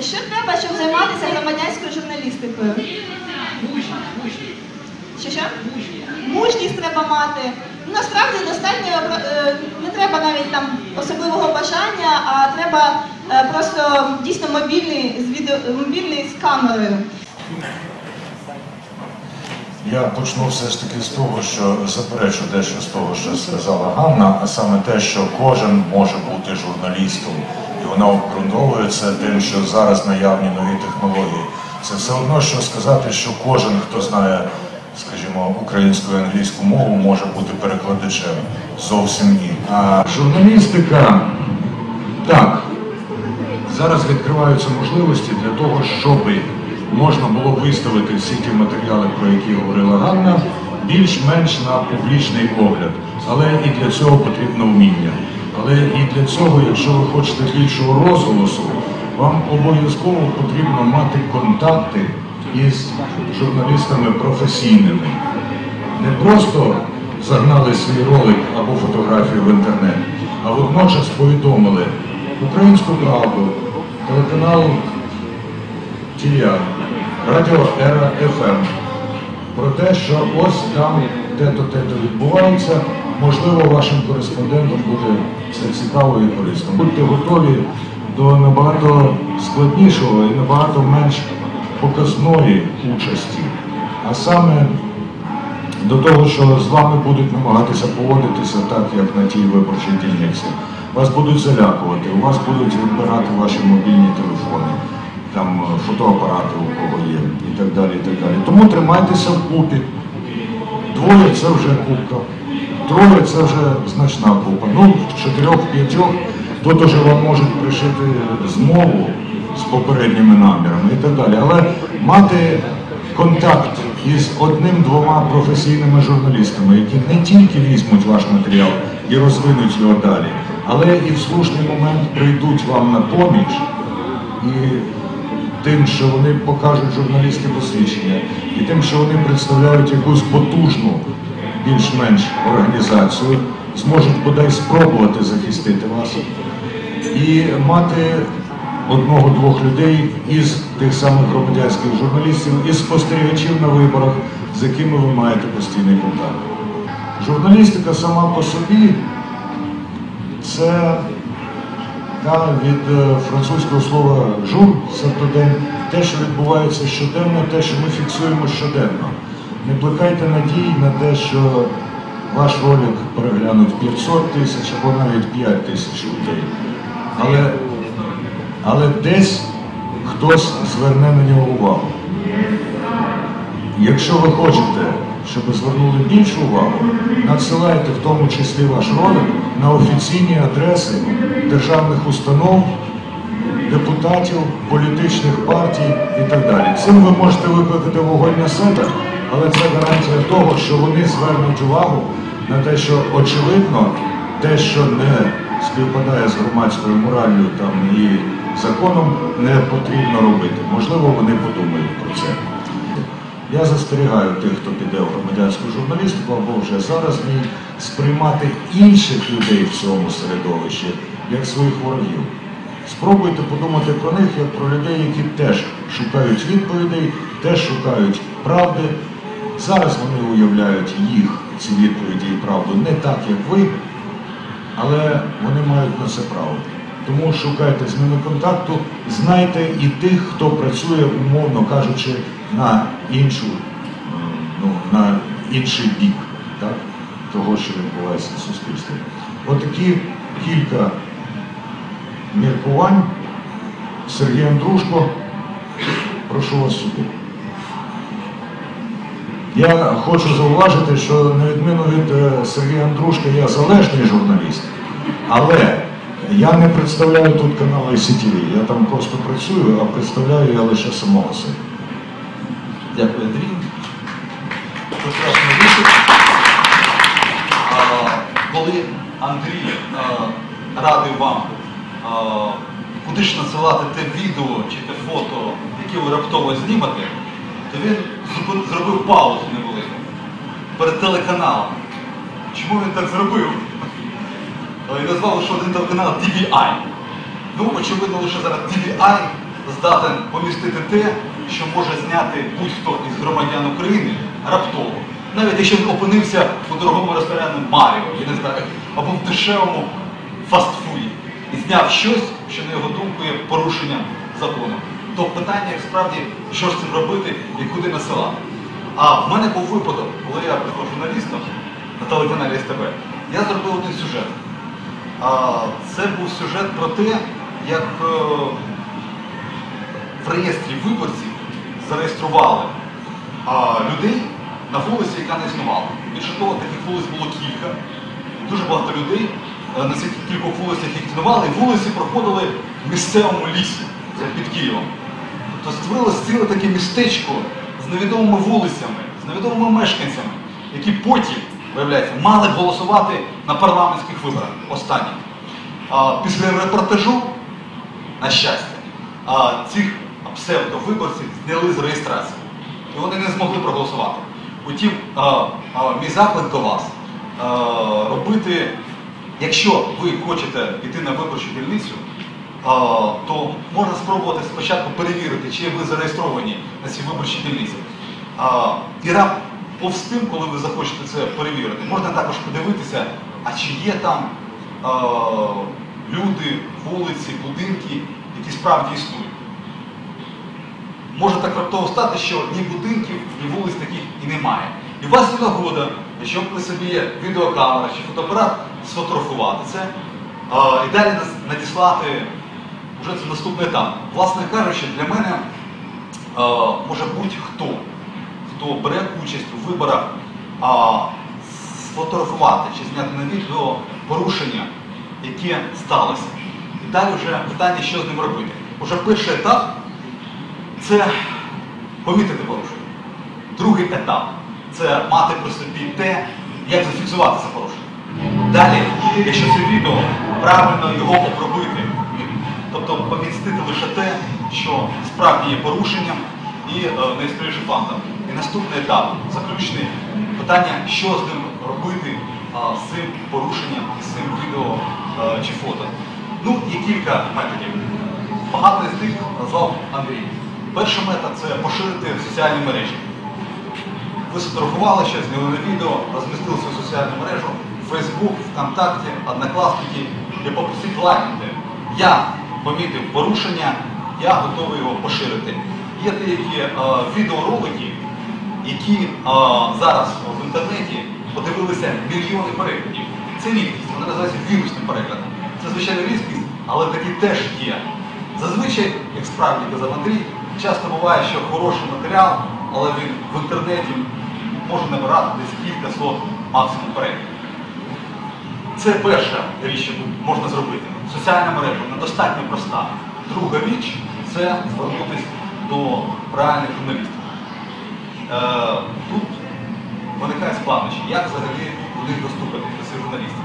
Що треба, щоб займатися громадянською журналістикою? Що що? Мужність треба мати. Ну, насправді достатньо е, не треба навіть там особливого бажання, а треба е, просто дійсно мобільний з відео мобільний з камерою. Я почну все ж таки з того, що заперечу дещо з того, що сказала Ганна, а саме те, що кожен може бути журналістом, і вона обґрунтовує це тим, що зараз наявні нові технології. Це все одно, що сказати, що кожен, хто знає, скажімо, українську і англійську мову, може бути перекладачем. Зовсім ні. А журналістика так, Зараз відкриваються можливості для того, щоб можна було виставити всі ті матеріали, про які говорила Ганна, більш-менш на публічний огляд. Але і для цього потрібно вміння. Але і для цього, якщо ви хочете більшого розголосу, вам обов'язково потрібно мати контакти із журналістами професійними. Не просто загнали свій ролик або фотографію в інтернет, а водночас повідомили Українську правду, телеканал ТІА, Радіо Ера ФМ про те, що ось там те-то, те-то відбувається. Можливо, вашим кореспондентам буде це цікаво і корисно. Будьте готові до набагато складнішого і набагато менш показної участі, а саме до того, що з вами будуть намагатися поводитися так, як на тій виборчій дільниці. Вас будуть залякувати, у вас будуть відбирати ваші мобільні телефони, там е, фотоапарати у кого є і так далі. і так далі. Тому тримайтеся вкупі. Двоє це вже купка, троє це вже значна купа. Ну, чотирьох-п'ятьох тут уже вам можуть пришити змову з попередніми намірами і так далі. Але мати контакт із одним-двома професійними журналістами, які не тільки візьмуть ваш матеріал і розвинуть його далі, але і в слушний момент прийдуть вам на поміч і тим, що вони покажуть журналістське посвідчення, і тим, що вони представляють якусь потужну, більш-менш організацію, зможуть бодай спробувати захистити вас і мати одного-двох людей із тих самих громадянських журналістів, із спостерігачів на виборах, з якими ви маєте постійний контакт. Журналістика сама по собі це та від е, французького слова жур, день, те, що відбувається щоденно, те, що ми фіксуємо щоденно. Не плекайте надій на те, що ваш ролик переглянуть 500 тисяч або навіть 5 тисяч людей. Але, але десь хтось зверне на нього увагу. Якщо ви хочете, щоб звернули більшу увагу, надсилайте в тому числі ваш ролик на офіційні адреси державних установ, депутатів, політичних партій і так далі. Цим ви можете викликати вогонь на себе, але це гарантія того, що вони звернуть увагу на те, що очевидно, те, що не співпадає з громадською мораллю там, і законом, не потрібно робити. Можливо, вони подумають про це. Я застерігаю тих, хто піде в громадянську журналістику або вже зараз в ній, сприймати інших людей в цьому середовищі як своїх ворогів. Спробуйте подумати про них як про людей, які теж шукають відповідей, теж шукають правди. Зараз вони уявляють їх, ці відповіді і правду, не так, як ви, але вони мають на це право. Тому шукайте з контакту, знайте і тих, хто працює, умовно кажучи, на іншу, ну, на інший бік так, того, що відбувається в суспільстві. Отакі кілька міркувань. Сергій Андрушко, прошу вас сюди. Я хочу зауважити, що на відміну від е, Сергія Андрушка я залежний журналіст, але я не представляю тут канал ICTV, я там просто працюю, а представляю я лише самого себе. Дякую, Андрій. Прекрасна відповідь. Коли Андрій радив вам, куди ж насилати те відео чи те фото, яке ви раптово знімете, то він зробив паузу невелику перед телеканалом. Чому він так зробив? І назвав, що один телеканал TVI. Ну, очевидно, лише зараз TVI здатен помістити те, що може зняти будь-хто із громадян України раптово. Навіть якщо він опинився у дорогому ресторані Маріо, я не знаю, або в дешевому фастфуді і зняв щось, що на його думку є порушенням закону. То питання справді, що ж цим робити і куди насилати. А в мене був випадок, коли я прийшов журналістом на телеканалі СТБ, я зробив один сюжет. Це був сюжет про те, як е, в реєстрі виборців зареєстрували людей на вулиці, яка не існувала. Більше того, таких вулиць було кілька. Дуже багато людей е, на цих кількох вулицях їх існували, вулиці проходили в місцевому лісі під Києвом. Тобто створилось ціле таке містечко з невідомими вулицями, з невідомими мешканцями, які потім, виявляється, мали голосувати на парламентських виборах останніх. Після репортажу, на щастя, цих псевдовиборців зняли з реєстрації. І вони не змогли проголосувати. Утім, мій заклик до вас робити, якщо ви хочете піти на виборчу дільницю, то можна спробувати спочатку перевірити, чи ви зареєстровані на цій виборчій дільниці. І рап повз тим, коли ви захочете це перевірити, можна також подивитися, а чи є там люди, вулиці, будинки, які справді існують. Може так раптово стати, що ні будинків, ні вулиць таких і немає. І у вас є нагода, якщо при собі є відеокамера чи фотоапарат, сфотографувати це і далі надіслати вже це наступний етап. Власне кажучи, для мене а, може будь-хто, хто бере участь у виборах, сфотографувати чи зняти на відео порушення, яке сталося. І далі вже питання, що з ним робити. Уже перший етап це помітити порушення. Другий етап це мати при собі те, як зафіксувати це порушення. Далі, якщо це відео, правильно його обробити. Тобто помістити лише те, що справді є порушенням і е, найскоріше фактом. І наступний етап, заключний питання, що з ним робити з цим порушенням, з цим відео е, чи фото. Ну, є кілька методів. Багато з них назвав Андрій. Перший метод це поширити в соціальні мережі. Ви сфотографували щось, зняли відео, розмістили свою соціальну мережу, Facebook, ВКонтакті, Однокласники і попросіть лайкнути. Я помітив порушення, я готовий його поширити. Є деякі е, відеоролики, які е, зараз в інтернеті подивилися мільйони переглядів. Це рідкість, вони називаються вірусним переглядом. Це звичайно рідкість, але такі теж є. Зазвичай, як справді казав Андрій, часто буває, що хороший матеріал, але він в інтернеті може набирати десь кілька сот максимум переглядів. Це перша річ, яку можна зробити. Соціальна мережа вона достатньо проста. Друга річ це звернутися до реальних журналістів. Е, тут виникає складнощі, як взагалі них доступити до цих журналістів.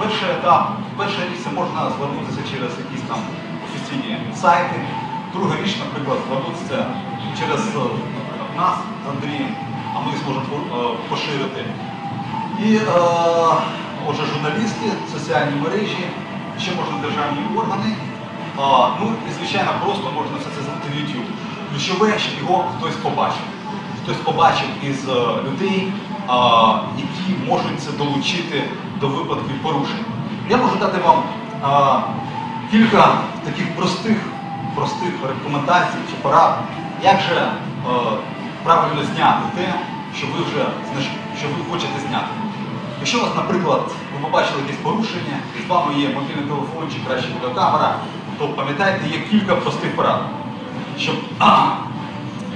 Перший етап, перша річ це можна звернутися через якісь там офіційні сайти. Друга річ, наприклад, звернутися через е, нас з Андрієм, а ми зможемо е, поширити. І е, отже, журналісти, соціальні мережі, ще можна державні органи. А, ну і звичайно, просто можна все це зробити в YouTube. Ключове, щоб його хтось побачив. Хтось побачив із е, людей, а, які можуть це долучити до випадків порушень. Я можу дати вам а, кілька таких простих, простих рекомендацій чи порад, як же е, правильно зняти те, що ви вже що ви хочете зняти. Якщо у вас, наприклад, ви побачили якесь порушення, і з вами є мобільний телефон чи краще відеокамера, то пам'ятайте, є кілька простих порад. Щоб а,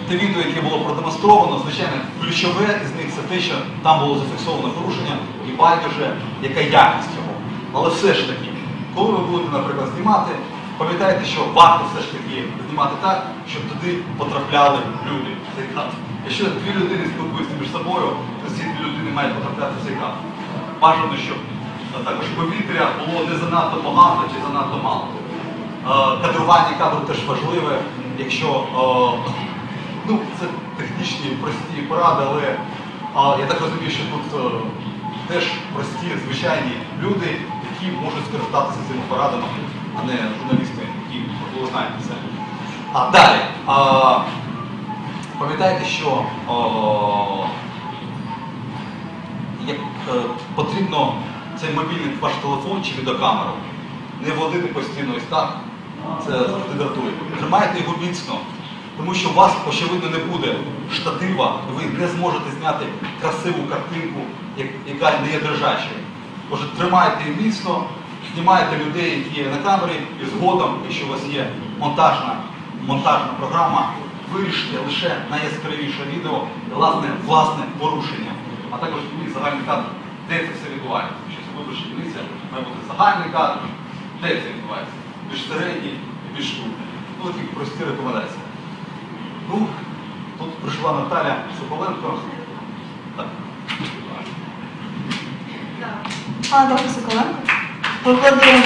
те відео, яке було продемонстровано, звичайно, ключове із них це те, що там було зафіксовано порушення і байдуже, яка якість його. Але все ж таки, коли ви будете, наприклад, знімати, пам'ятайте, що варто все ж таки знімати так, щоб туди потрапляли люди. в. Якщо дві людини спілкуються між собою, то ці дві людини мають потрапляти в цей кадр. Бажано, щоб також повітря було не занадто багато чи занадто мало. Е, Кадрування кадру теж важливе, якщо е, ну, це технічні прості поради, але я так розумію, що тут е, теж прості, звичайні люди, які можуть скористатися цими порадами, а не журналісти, які можливо знають це. А далі. пам'ятайте, що потрібно цей мобільний ваш телефон чи відеокамеру не водити постійно ось так. Це завжди дратує. Тримайте його міцно, тому що у вас, очевидно, не буде штатива, і ви не зможете зняти красиву картинку, яка не є держачою. Тож тримайте її міцно, знімайте людей, які є на камері, і згодом, якщо у вас є монтажна, монтажна програма, вирішите лише найяскравіше відео власне, власне порушення. А також загальний кадр, де це все відбувається. Що це виборча дільниця, має бути загальний кадр, де це відбувається. Більш середній більш крупний. Ну, такі прості рекомендації. Ну, тут прийшла Наталя Соколенко. Так. Пане доктор Соколенко. Поаплодуємо.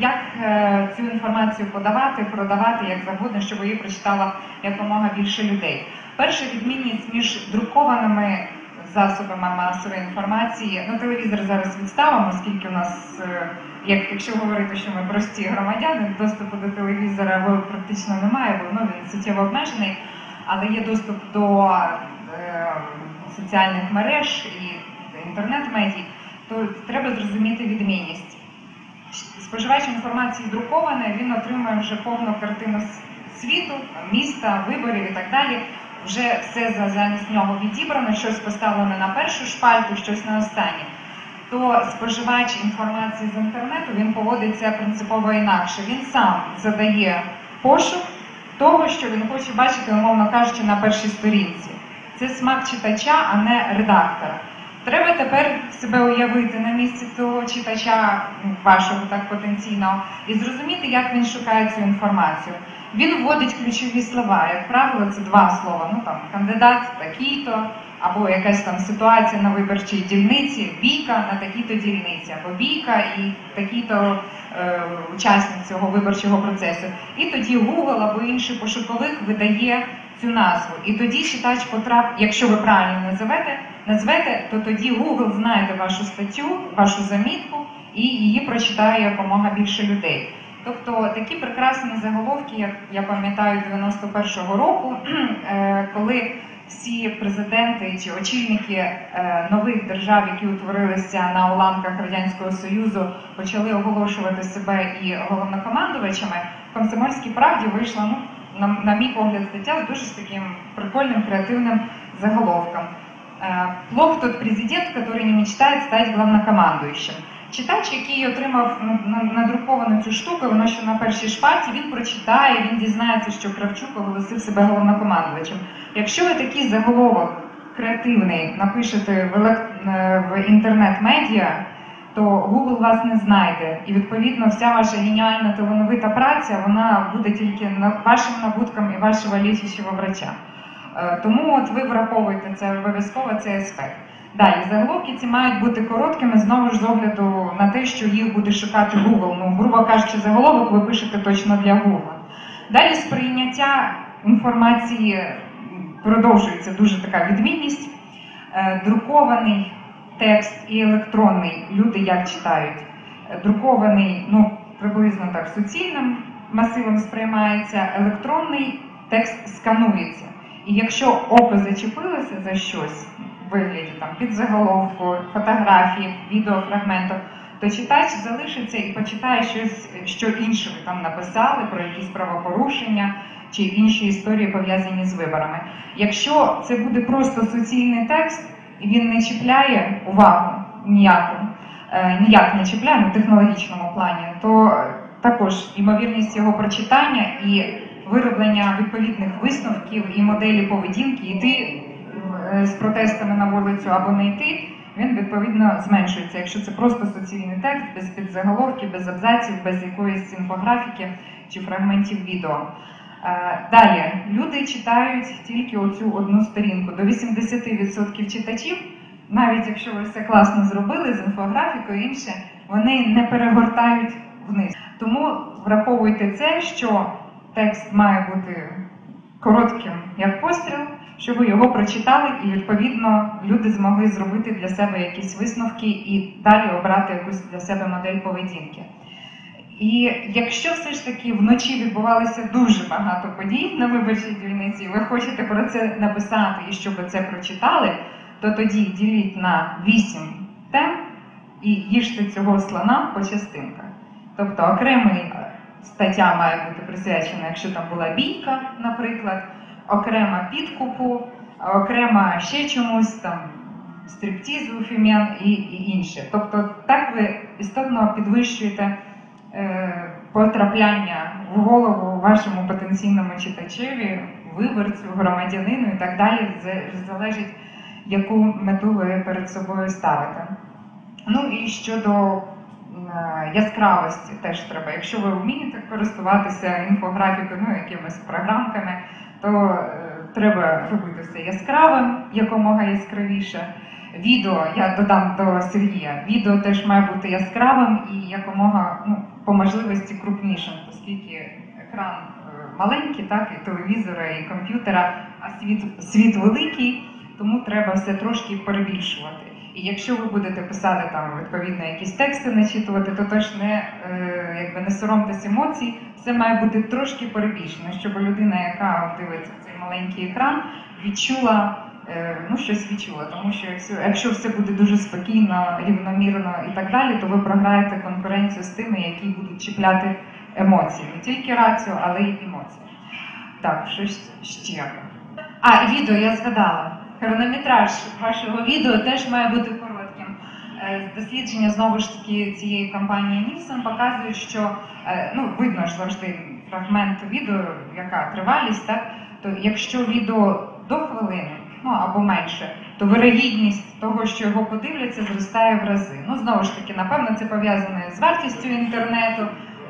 Як е, цю інформацію подавати, продавати як завгодно, щоб її прочитала якомога більше людей? Перша відмінність між друкованими засобами масової інформації, ну телевізор зараз відставимо, оскільки у нас, е, як якщо говорити, що ми прості громадяни, доступу до телевізора практично немає, бо ну, він суттєво обмежений, але є доступ до е, соціальних мереж і інтернет-медій, то треба зрозуміти відмінність споживач інформації друковане, він отримує вже повну картину світу, міста, виборів і так далі. Вже все за- замість нього відібрано, щось поставлено на першу шпальту, щось на останнє. То споживач інформації з інтернету він поводиться принципово інакше. Він сам задає пошук того, що він хоче бачити, умовно кажучи, на першій сторінці. Це смак читача, а не редактора. Треба тепер себе уявити на місці цього читача вашого так потенційного і зрозуміти, як він шукає цю інформацію. Він вводить ключові слова. Як правило, це два слова. Ну там кандидат такий-то, або якась там ситуація на виборчій дільниці, бійка на такій-то дільниці, або бійка і такий-то е, учасник цього виборчого процесу. І тоді Google або інший пошуковик видає цю назву. І тоді читач потрап, якщо ви правильно називете, назвете, то тоді Google знайде вашу статтю, вашу замітку і її прочитає якомога більше людей. Тобто такі прекрасні заголовки, як я пам'ятаю 91-го року, е, коли всі президенти чи очільники е, нових держав, які утворилися на уламках радянського союзу, почали оголошувати себе і головнокомандувачами, в комсомольській правді вийшла ну на, на мій погляд стаття з дуже таким прикольним креативним заголовком. Е, Плох тот президент, который не мечтает стать главнокомандуючим. Читач, який отримав ну, надруковану цю штуку, воно що на першій шпальті, він прочитає, він дізнається, що Кравчук оголосив себе головнокомандувачем. Якщо ви такий заголовок креативний напишете в, елек... е, в інтернет-медіа, то Google вас не знайде. І відповідно вся ваша геніальна талановита праця вона буде тільки вашим набутком і вашого лічащого врача. Е, Тому от ви враховуєте це обов'язково цей аспект. Далі заголовки ці мають бути короткими знову ж з огляду на те, що їх буде шукати Google. Ну, грубо кажучи, заголовок ви пишете точно для Google. Далі сприйняття інформації продовжується дуже така відмінність. Е, Друкований текст і електронний люди як читають. Друкований, ну приблизно так суцільним масивом сприймається, електронний текст сканується. І якщо око зачепилося за щось в вигляді там підзаголовку, фотографії, відеофрагменту, то читач залишиться і почитає щось, що інше ви там написали про якісь правопорушення чи інші історії пов'язані з виборами. Якщо це буде просто суцільний текст, і він не чіпляє увагу ніяку, е, ніяк не чіпляє на технологічному плані, то також ймовірність його прочитання і вироблення відповідних висновків і моделі поведінки, йти е, з протестами на вулицю або не йти, він відповідно зменшується. Якщо це просто суцільний текст, без підзаголовків, без абзаців, без якоїсь інфографіки чи фрагментів відео. Е, Далі люди читають тільки оцю одну сторінку. До 80% читачів, навіть якщо ви все класно зробили з інфографікою інше, вони не перегортають вниз. Тому враховуйте це, що текст має бути коротким як постріл, щоб ви його прочитали, і відповідно люди змогли зробити для себе якісь висновки і далі обрати якусь для себе модель поведінки. І якщо все ж таки вночі відбувалося дуже багато подій на виборчій дільниці, ви хочете про це написати і щоб це прочитали, то тоді діліть на 8 тем і їжте цього слона по частинках. Тобто окремий стаття має бути присвячена, якщо там була бійка, наприклад, окрема підкупу, окрема ще чомусь там стриптізу фім'ян і, і інше. Тобто так ви істотно підвищуєте е, потрапляння в голову вашому потенційному читачеві, виборцю, громадянину і так далі. Залежить, яку мету ви перед собою ставите. Ну і щодо яскравості теж треба. Якщо ви вмієте користуватися інфографікою, ну якимись програмками, то е, треба робити все яскравим, якомога яскравіше. Відео я додам до Сергія. Відео теж має бути яскравим і якомога ну, по можливості крупнішим, оскільки екран е, маленький, так і телевізора, і комп'ютера, а світ, світ великий, тому треба все трошки перебільшувати. І якщо ви будете писати там відповідно якісь тексти начитувати, то теж не е, якби не соромтесь емоцій, все має бути трошки перебільшено, щоб людина, яка дивиться в цей маленький екран, відчула е, ну щось відчула. Тому що якщо, якщо все буде дуже спокійно, рівномірно і так далі, то ви програєте конкуренцію з тими, які будуть чіпляти емоції, не тільки рацію, але й емоції. Так, щось ще. А, і відео я згадала. Хронометраж вашого відео теж має бути коротким. Е, Дослідження знову ж таки цієї компанії Нільсон показують, що е, ну видно ж завжди фрагмент відео, яка тривалість, так то якщо відео до хвилини, ну або менше, то вирогідність того, що його подивляться, зростає в рази. Ну знову ж таки, напевно, це пов'язане з вартістю інтернету,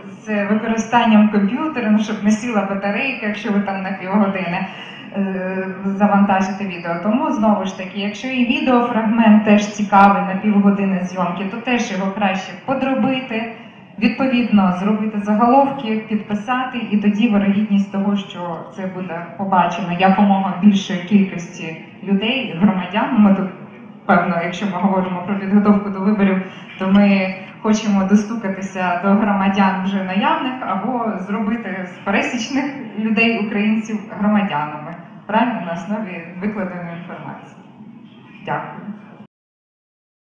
з використанням комп'ютера, ну щоб не сіла батарейка, якщо ви там на півгодини е, завантажите відео. Тому знову ж таки, якщо і відеофрагмент теж цікавий на півгодини зйомки, то теж його краще подробити. Відповідно, зробити заголовки, підписати, і тоді вирогідність того, що це буде побачено якомога більшої кількості людей, громадян. Ми тут певно, якщо ми говоримо про підготовку до виборів, то ми хочемо достукатися до громадян вже наявних або зробити з пересічних людей, українців, громадянами, правильно на основі викладеної інформації. Дякую.